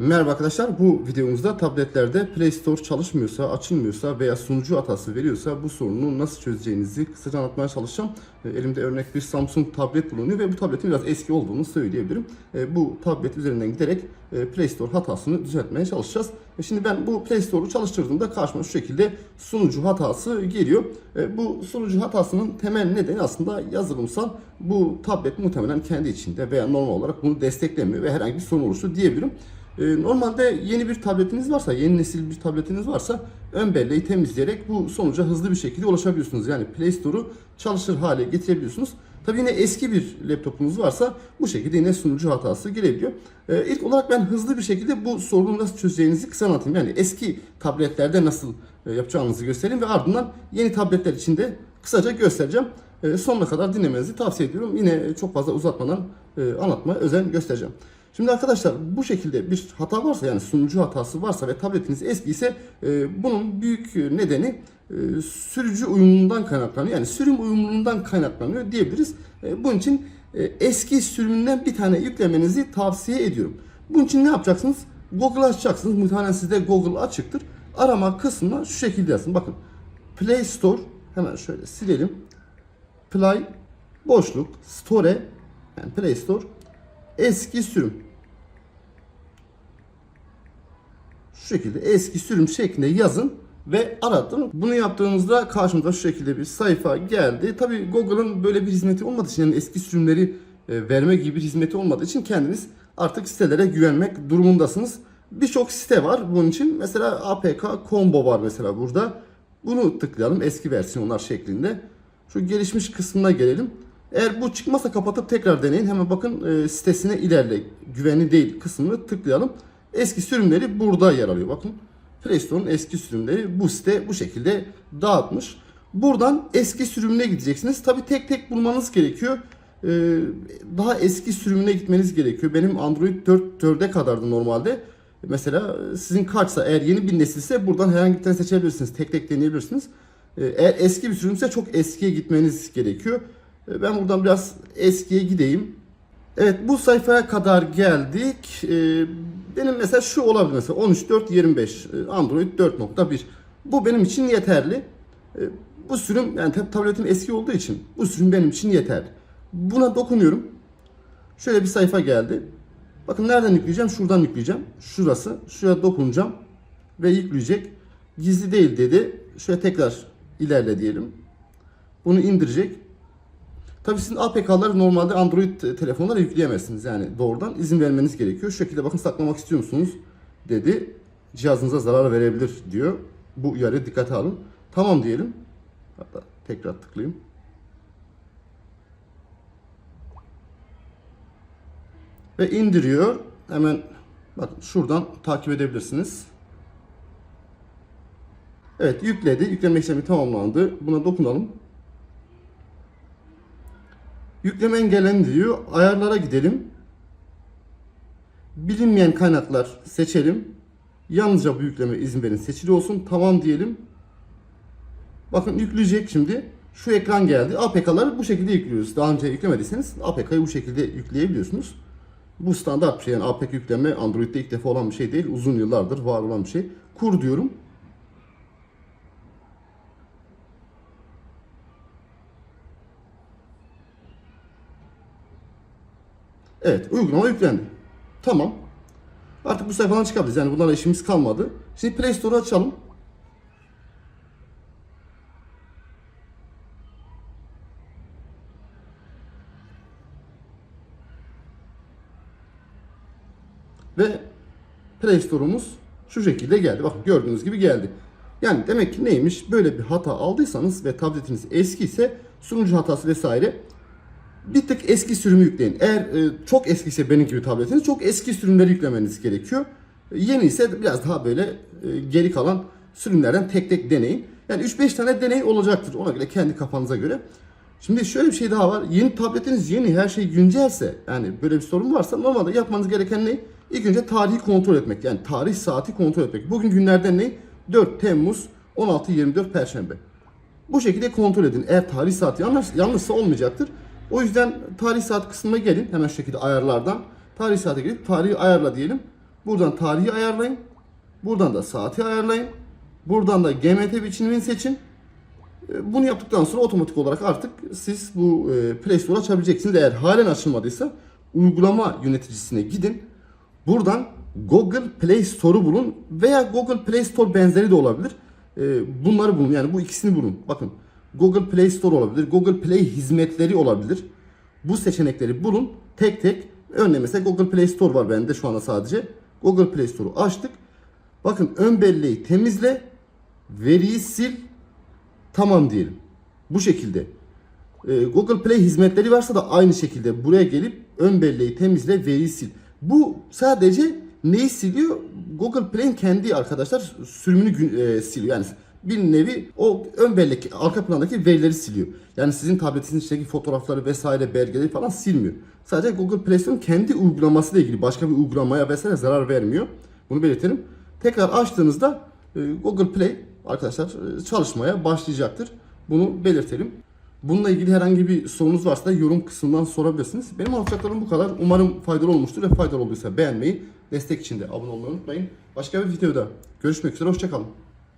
Merhaba arkadaşlar. Bu videomuzda tabletlerde Play Store çalışmıyorsa, açılmıyorsa veya sunucu hatası veriyorsa bu sorunu nasıl çözeceğinizi kısaca anlatmaya çalışacağım. E, Elimde örnek bir Samsung tablet bulunuyor ve bu tabletin biraz eski olduğunu söyleyebilirim. E, Bu tablet üzerinden giderek e, Play Store hatasını düzeltmeye çalışacağız. E, Şimdi ben bu Play Store'u çalıştırdığımda karşıma şu şekilde sunucu hatası geliyor. Bu sunucu hatasının temel nedeni aslında yazılımsal. Bu tablet muhtemelen kendi içinde veya normal olarak bunu desteklemiyor ve herhangi bir sorun oluştu diyebilirim. Ee, Normalde yeni bir tabletiniz varsa, yeni nesil bir tabletiniz varsa ön belleği temizleyerek bu sonuca hızlı bir şekilde ulaşabiliyorsunuz. Yani Play Store'u çalışır hale getirebiliyorsunuz. Tabii yine eski bir laptopunuz varsa bu şekilde yine sunucu hatası gelebiliyor. Ee, ilk olarak ben hızlı bir şekilde bu sorunu nasıl çözeceğinizi kısa anlatayım. Yani eski tabletlerde nasıl e, yapacağınızı göstereyim ve ardından yeni tabletler için de kısaca göstereceğim. E, sonuna kadar dinlemenizi tavsiye ediyorum. Yine çok fazla uzatmadan e, anlatmaya özen göstereceğim. Şimdi arkadaşlar bu şekilde bir hata varsa yani sunucu hatası varsa ve tabletiniz eski ise e, bunun büyük nedeni e, sürücü uyumluluğundan kaynaklanıyor. Yani sürüm uyumluluğundan kaynaklanıyor diyebiliriz. E, bunun için e, eski sürümünden bir tane yüklemenizi tavsiye ediyorum. Bunun için ne yapacaksınız? Google açacaksınız. Muhtemelen sizde Google açıktır. Arama kısmına şu şekilde yazın. Bakın Play Store hemen şöyle silelim. Play boşluk Store yani Play Store eski sürüm. Şu şekilde eski sürüm şeklinde yazın ve aratın. Bunu yaptığınızda karşımıza şu şekilde bir sayfa geldi. Tabi Google'ın böyle bir hizmeti olmadığı için yani eski sürümleri e, verme gibi bir hizmeti olmadığı için kendiniz artık sitelere güvenmek durumundasınız. Birçok site var bunun için. Mesela APK Combo var mesela burada. Bunu tıklayalım eski versiyonlar şeklinde. Şu gelişmiş kısmına gelelim. Eğer bu çıkmazsa kapatıp tekrar deneyin. Hemen bakın e, sitesine ilerle. Güvenli değil kısmını tıklayalım. Eski sürümleri burada yer alıyor. Bakın Play eski sürümleri bu site bu şekilde dağıtmış. Buradan eski sürümüne gideceksiniz. Tabi tek tek bulmanız gerekiyor. E, daha eski sürümüne gitmeniz gerekiyor. Benim Android 4 4'e kadardı normalde. Mesela sizin kaçsa eğer yeni bir nesilse buradan herhangi bir tane seçebilirsiniz. Tek tek deneyebilirsiniz. E, Eğer eski bir sürümse çok eskiye gitmeniz gerekiyor. E, Ben buradan biraz eskiye gideyim. Evet bu sayfaya kadar geldik. E, Benim mesela şu olabilir mesela 13.4.25 e, Android 4.1. Bu benim için yeterli. E, Bu sürüm yani tab- tabletim eski olduğu için bu sürüm benim için yeterli. Buna dokunuyorum. Şöyle bir sayfa geldi. Bakın nereden yükleyeceğim? Şuradan yükleyeceğim. Şurası. Şuraya dokunacağım. Ve yükleyecek. Gizli değil dedi. Şöyle tekrar ilerle diyelim. Bunu indirecek. Tabii sizin APK'ları normalde Android te- telefonlara yükleyemezsiniz. Yani doğrudan izin vermeniz gerekiyor. Şu şekilde bakın saklamak istiyor musunuz? Dedi. Cihazınıza zarar verebilir diyor. Bu uyarı dikkate alın. Tamam diyelim. Hatta tekrar tıklayayım. Ve indiriyor. Hemen bakın şuradan takip edebilirsiniz. Evet yükledi. Yükleme işlemi tamamlandı. Buna dokunalım. Yükleme engellendi diyor. Ayarlara gidelim. Bilinmeyen kaynaklar seçelim. Yalnızca bu yükleme izin verin seçili olsun. Tamam diyelim. Bakın yükleyecek şimdi. Şu ekran geldi. APK'ları bu şekilde yüklüyoruz. Daha önce yüklemediyseniz APK'yı bu şekilde yükleyebiliyorsunuz. Bu standart bir şey. Yani APK yükleme Android'de ilk defa olan bir şey değil. Uzun yıllardır var olan bir şey. Kur diyorum. Evet, uygulama yüklendi. Tamam. Artık bu sayfadan çıkabiliriz. Yani bunlarla işimiz kalmadı. Şimdi Play Store'u açalım. Ve Play Store'umuz şu şekilde geldi. Bakın gördüğünüz gibi geldi. Yani demek ki neymiş? Böyle bir hata aldıysanız ve tabletiniz eski ise sunucu hatası vesaire bir tık eski sürümü yükleyin. Eğer e, çok eskiyse benim gibi tabletiniz çok eski sürümleri yüklemeniz gerekiyor. E, Yeni ise biraz daha böyle e, geri kalan sürümlerden tek tek deneyin. Yani 3-5 tane deney olacaktır ona göre kendi kafanıza göre. Şimdi şöyle bir şey daha var. Yeni tabletiniz yeni her şey güncelse yani böyle bir sorun varsa normalde yapmanız gereken ne? İlk önce tarihi kontrol etmek. Yani tarih saati kontrol etmek. Bugün günlerden ne? 4 Temmuz 16-24 Perşembe. Bu şekilde kontrol edin. Eğer tarih saati yanlış, yanlışsa olmayacaktır. O yüzden tarih saat kısmına gelin. Hemen şekilde ayarlardan. Tarih saate gelip tarihi ayarla diyelim. Buradan tarihi ayarlayın. Buradan da saati ayarlayın. Buradan da GMT biçimini seçin. E, Bunu yaptıktan sonra otomatik olarak artık siz bu e, Play Store açabileceksiniz. Eğer halen açılmadıysa uygulama yöneticisine gidin. Buradan Google Play Store'u bulun veya Google Play Store benzeri de olabilir. E, Bunları bulun. Yani bu ikisini bulun. Bakın Google Play Store olabilir. Google Play hizmetleri olabilir. Bu seçenekleri bulun. Tek tek. Örneğin mesela Google Play Store var bende şu anda sadece. Google Play Store'u açtık. Bakın ön belleği temizle. Veriyi sil. Tamam diyelim. Bu şekilde. Ee, Google Play hizmetleri varsa da aynı şekilde buraya gelip ön belleği temizle veriyi sil. Bu sadece neyi siliyor? Google Play'in kendi arkadaşlar sürümünü e, siliyor. Yani bir nevi o ön bellek arka plandaki verileri siliyor. Yani sizin tabletinizin içindeki fotoğrafları vesaire belgeleri falan silmiyor. Sadece Google Play Store'un kendi uygulaması ile ilgili başka bir uygulamaya vesaire zarar vermiyor. Bunu belirtelim. Tekrar açtığınızda e, Google Play arkadaşlar e, çalışmaya başlayacaktır. Bunu belirtelim. Bununla ilgili herhangi bir sorunuz varsa da yorum kısmından sorabilirsiniz. Benim anlatacaklarım bu kadar. Umarım faydalı olmuştur ve faydalı olduysa beğenmeyi, destek için de abone olmayı unutmayın. Başka bir videoda görüşmek üzere. Hoşçakalın.